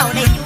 know they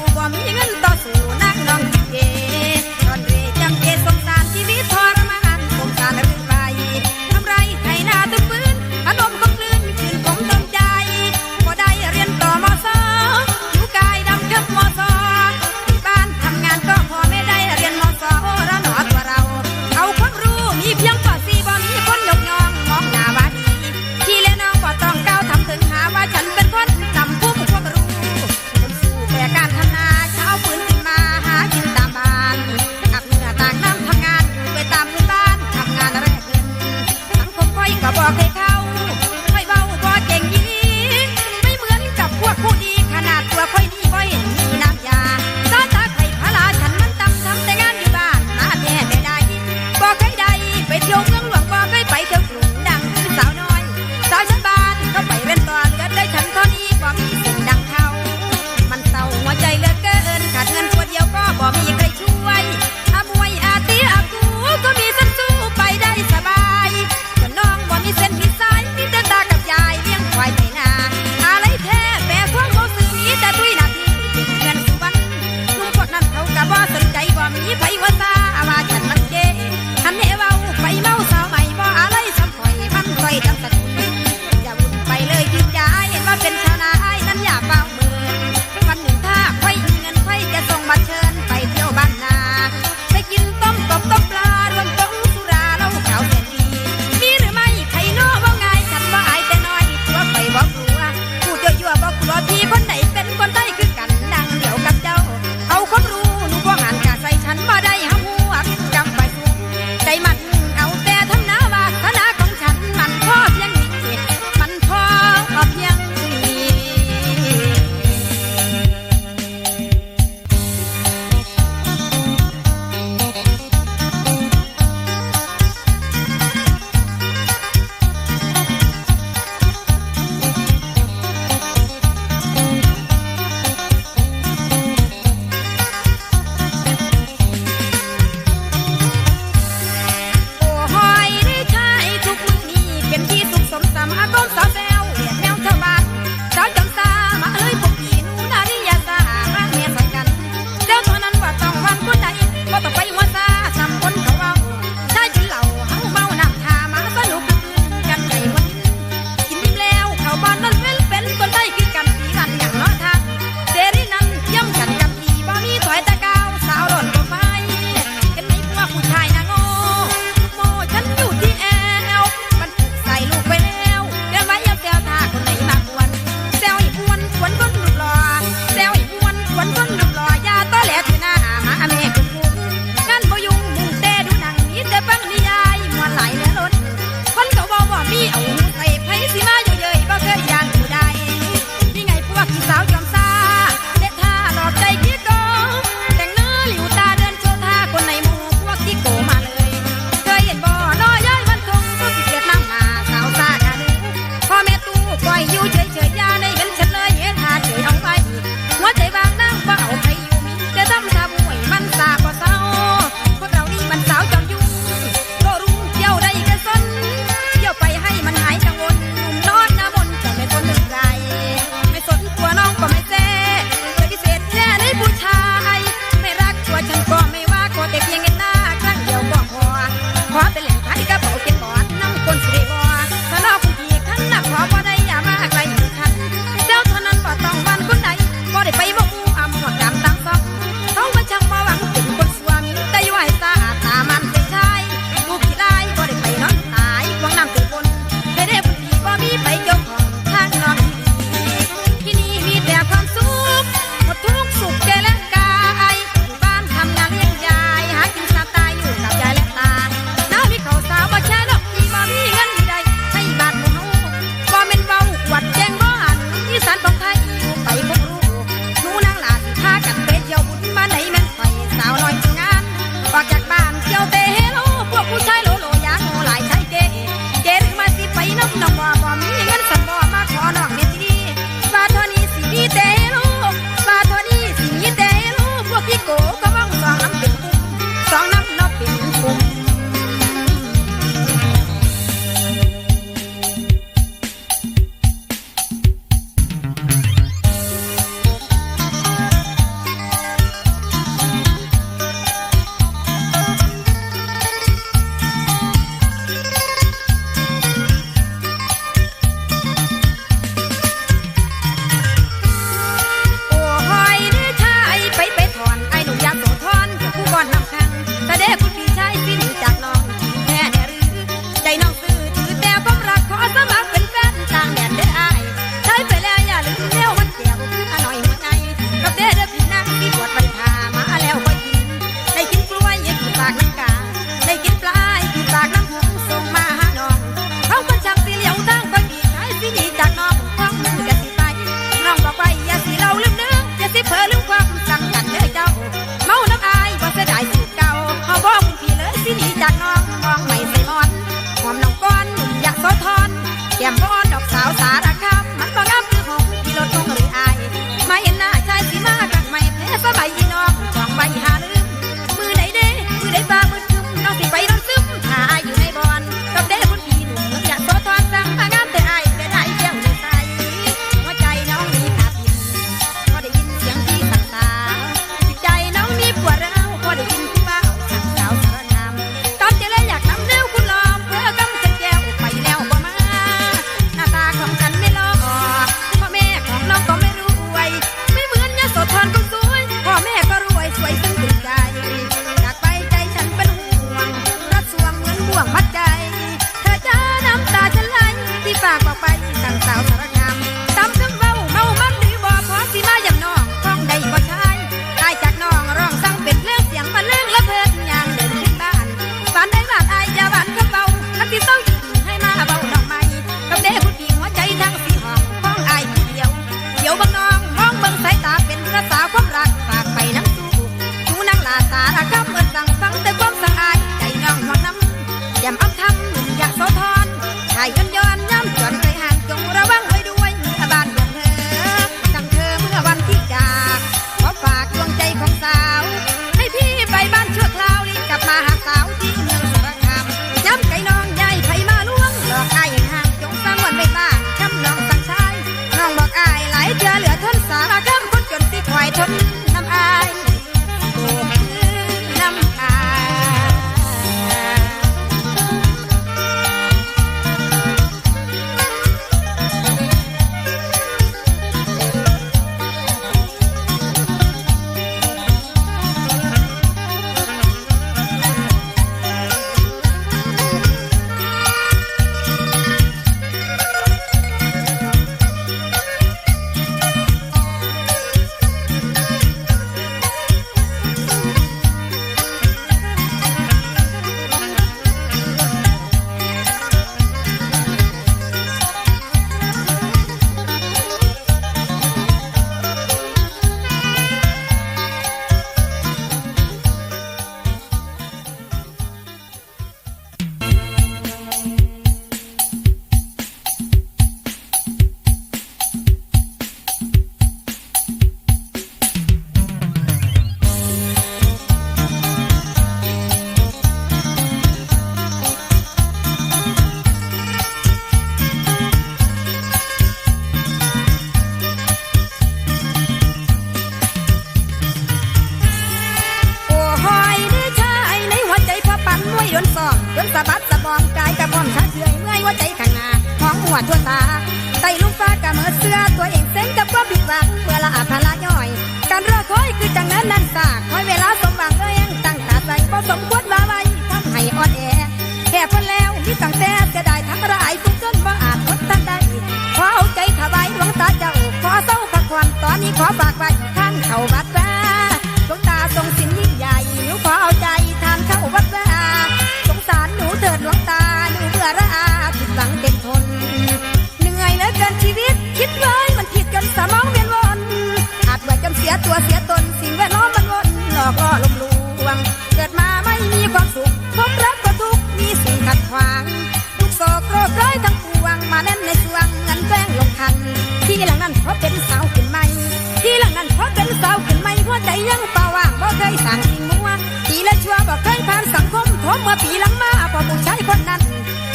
ยังป่าว่างบ่เคยสั่งสิ่งมวนปีละชั่วบ่เคยผ่านสังคมผมเมื่อปีหลังมาพอผู้ชายคนนั้น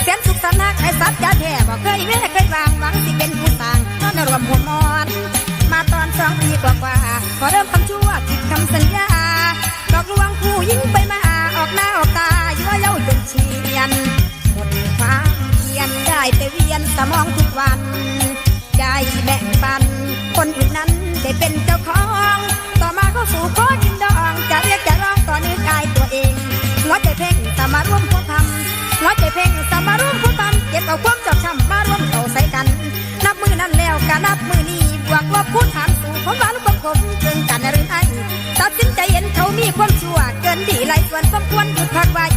เส้นสุขสันต์นักในสัตยาแท้บ่เคยเม่เคยวางหวังสิเป็นผู้ต่างนอนรวมหัวมอน มาตอนสองปีกว่ากว่ขอเริ่มคำชั่วผิดคำสัญญาหลอกลวงผู้ยิ่งไปมาออกหน้าออกตาเยั่วเย้าจนเชียนหมดความเพียนได้แต่เวียนสมองทุกวันใจแบ่งปัน คูณหารสู่ความหวานความขมเกินกันหรือไอตัดสินใจเห็นเขามีความชั่วเกินดีหลยส่วนสมควรหยุดพักไว้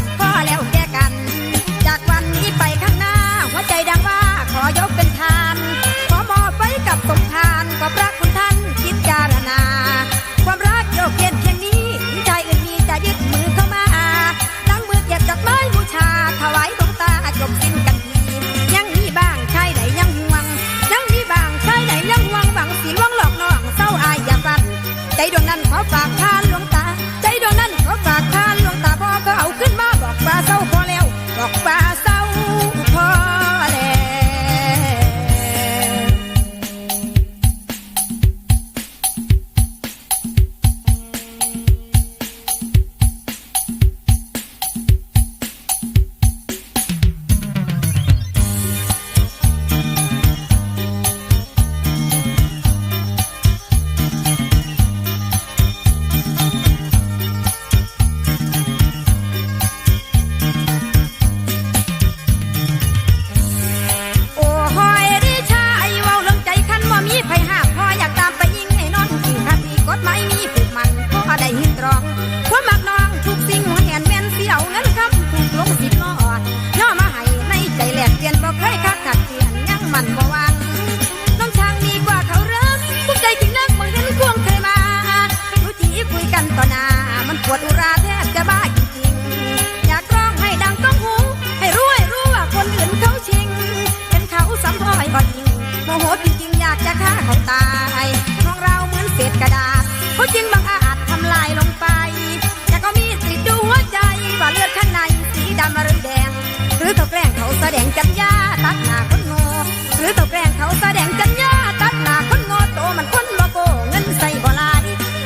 แสดงจัญญาตัดหนาคนงอโตมันคนบ่โกเงินใส่บ่ลาย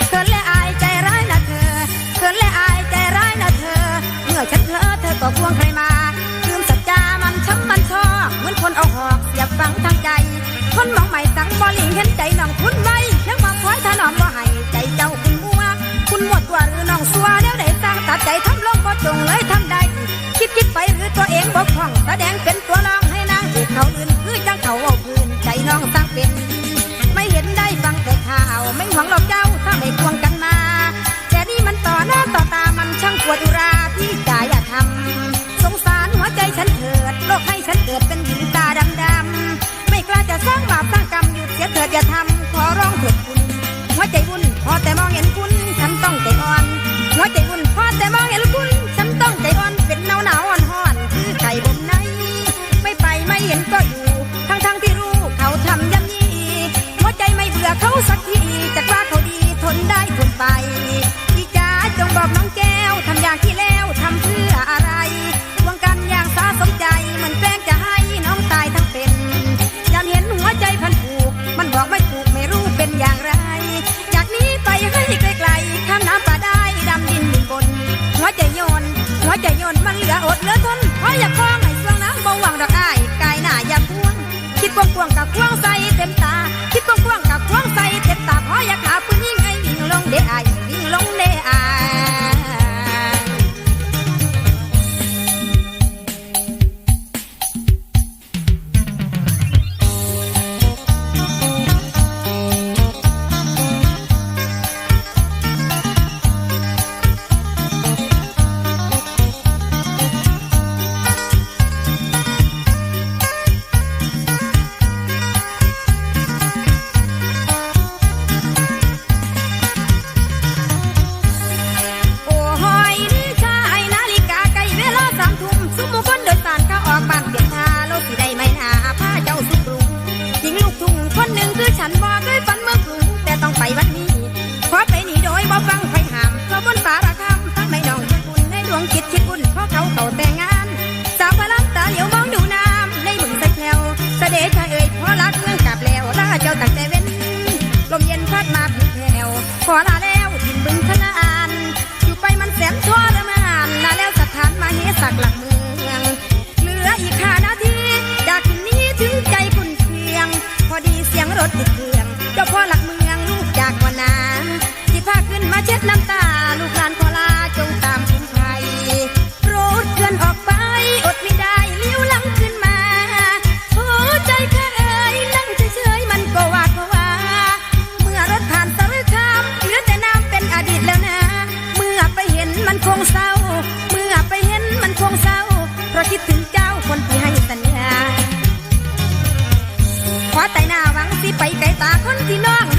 เธอและอายใจร้ายนะเธอเธอและอายใจร้ายนะเธอ เมื่อฉันเธอเธอก็ควงใครมาลืมสัจจามันช้ำมันชอกเหมือนคนเอาหอกเสียบฝังทางใจ คนมองใหม่สังบ่ลิงเห็นใจน้องคุณไว้เพียบอกคอยถนอมบ่ให้ใจเจ้าคุณมัว คุณหมดตัวหรือน้องสัวเดี๋ได้สร้งตัใจทำลงบ่จงเลยทำได้คิดคิดไปหรือตัวเองบ่คล่องแสดงเป็นตัวลอง เป็น ไม่เห็นได้ฟังแต่ข่าว ไม่หวังหรอกเจ้าถ้าไม่ควงกันมา แต่นี่มันต่อหน้าต่อตามันช่างปวดุราที่จ่ายทำสงสารหัวใจฉันเถิดโลกให้ฉันเกิดเป็นหญิงตาดำๆไม่กล้าจะสร้างบาปสร้างกรรมหยุดเสียเถิดอย่าทำขอร้องเถิดคุณหัวใจวุ่นพอแต่มองเห็น si no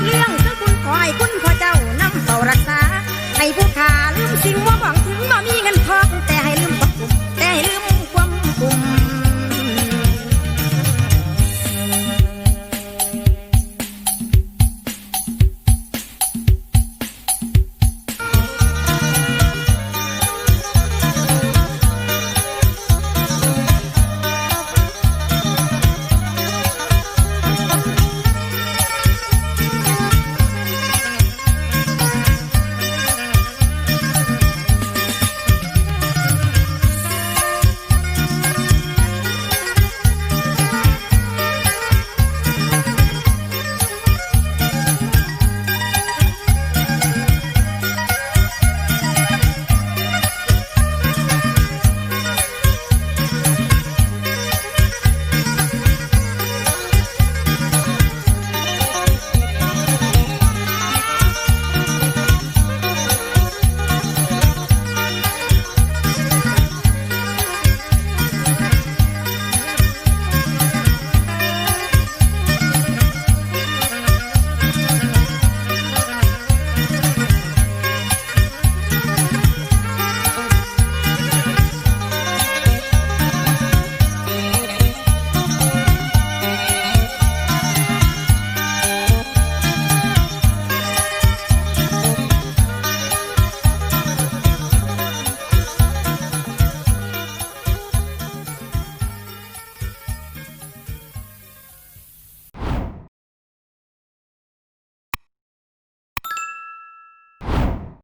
亮。